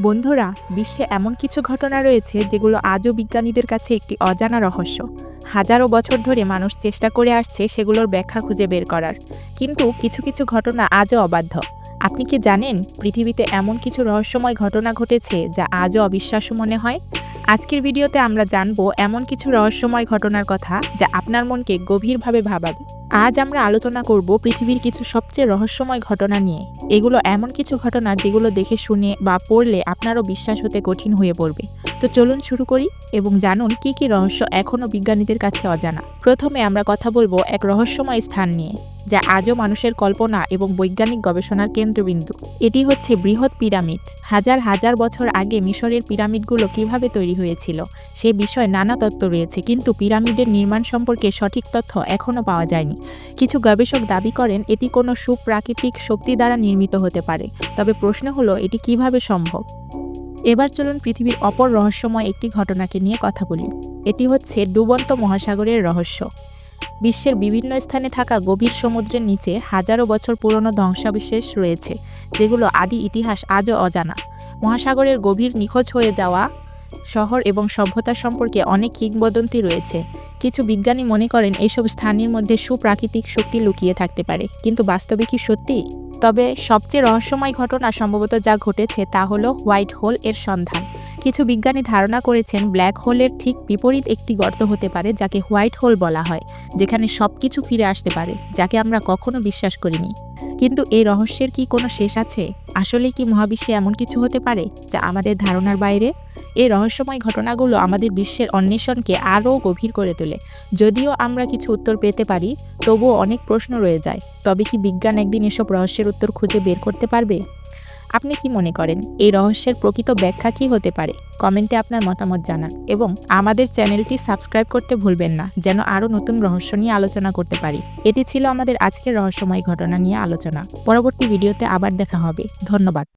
বন্ধুরা, বিশ্বে এমন কিছু ঘটনা রয়েছে যেগুলো আজও বিজ্ঞানীদের কাছে একটি অজানা রহস্য। হাজারো বছর ধরে মানুষ চেষ্টা করে আসছে সেগুলোর ব্যাখ্যা খুঁজে বের করার। কিন্তু কিছু কিছু ঘটনা আজও অবাধ্য। আপনি কি জানেন পৃথিবীতে এমন কিছু রহস্যময় ঘটনা ঘটেছে যা আজও অবিশ্বাস্য মনে হয়? আজকের ভিডিওতে আমরা জানব এমন কিছু রহস্যময় ঘটনার কথা যা আপনার মনকে গভীরভাবে ভাবাবে। আজ আমরা আলোচনা করব পৃথিবীর কিছু সবচেয়ে রহস্যময় ঘটনা নিয়ে। এগুলো এমন কিছু ঘটনা যেগুলো দেখে, শুনে বা পড়লে আপনারও বিশ্বাস হতে কঠিন হয়ে পড়বে। তো চলুন শুরু করি এবং জানুন কি কি রহস্য এখনও বিজ্ঞানীদের কাছে অজানা। প্রথমে আমরা কথা বলব এক রহস্যময় স্থান নিয়ে, যা আজও মানুষের কল্পনা এবং বৈজ্ঞানিক গবেষণার কেন্দ্রবিন্দু। এটি হচ্ছে বৃহৎ পিরামিড। হাজার হাজার বছর আগে মিশরের পিরামিডগুলো কীভাবে তৈরি হয়েছিল, সে বিষয়ে নানা তত্ত্ব রয়েছে, কিন্তু পিরামিডের নির্মাণ সম্পর্কে সঠিক তথ্য এখনও পাওয়া যায়নি। কিছু গবেষক দাবি করেন, এটি কোনো সুপ্রাকৃতিক শক্তি দ্বারা নির্মিত হতে পারে। তবে প্রশ্ন হলো, এটি কীভাবে সম্ভব? এবার চলুন পৃথিবীর অপর রহস্যময় একটি ঘটনাকে নিয়ে কথা বলি। এটি হচ্ছে ডুবন্ত মহাসাগরের রহস্য। বিশ্বের বিভিন্ন স্থানে থাকা গভীর সমুদ্রের নিচে হাজারো বছর পুরনো ধ্বংসাবিশেষ রয়েছে, যেগুলো আদি ইতিহাস আজও অজানা। মহাসাগরের গভীর নিখোঁজ হয়ে যাওয়া শহর এবং সভ্যতা সম্পর্কে অনেক কিংবদন্তি রয়েছে। কিছু বিজ্ঞানী মনে করেন এইসব স্থানের মধ্যে সুপ্রাকৃতিক শক্তি লুকিয়ে থাকতে পারে। কিন্তু বাস্তবে কি সত্যি? তবে সবচেয়ে রহস্যময় ঘটনা সম্ভবত যা ঘটেছে তা হলো হোয়াইট হোল এর সন্ধান। কিছু বিজ্ঞানী ধারণা করেছেন ব্ল্যাক হোলের ঠিক বিপরীত একটি গর্ত হতে পারে যাকে হোয়াইট হোল বলা হয়, যেখানে সব কিছু ফিরে আসতে পারে, যাকে আমরা কখনো বিশ্বাস করিনি। কিন্তু এই রহস্যের কি কোনো শেষ আছে? আসলে কি মহাবিশ্বে এমন কিছু হতে পারে যা আমাদের ধারণার বাইরে? এই রহস্যময় ঘটনাগুলো আমাদের বিশ্বের অন্বেষণকে আরও গভীর করে তোলে। যদিও আমরা কিছু উত্তর পেতে পারি, তবুও অনেক প্রশ্ন রয়ে যায়, তবে কি বিজ্ঞান একদিন এসব রহস্যের উত্তর খুঁজে বের করতে পারবে? আপনি কি মনে করেন এই রহস্যের প্রকৃত ব্যাখ্যা কি হতে পারে? কমেন্টে আপনার মতামত জানান এবং আমাদের চ্যানেলটি সাবস্ক্রাইব করতে ভুলবেন না, যেন আরও নতুন রহস্য নিয়ে আলোচনা করতে পারি। এটি ছিল আমাদের আজকের রহস্যময় ঘটনা নিয়ে আলোচনা। পরবর্তী ভিডিওতে আবার দেখা হবে। ধন্যবাদ।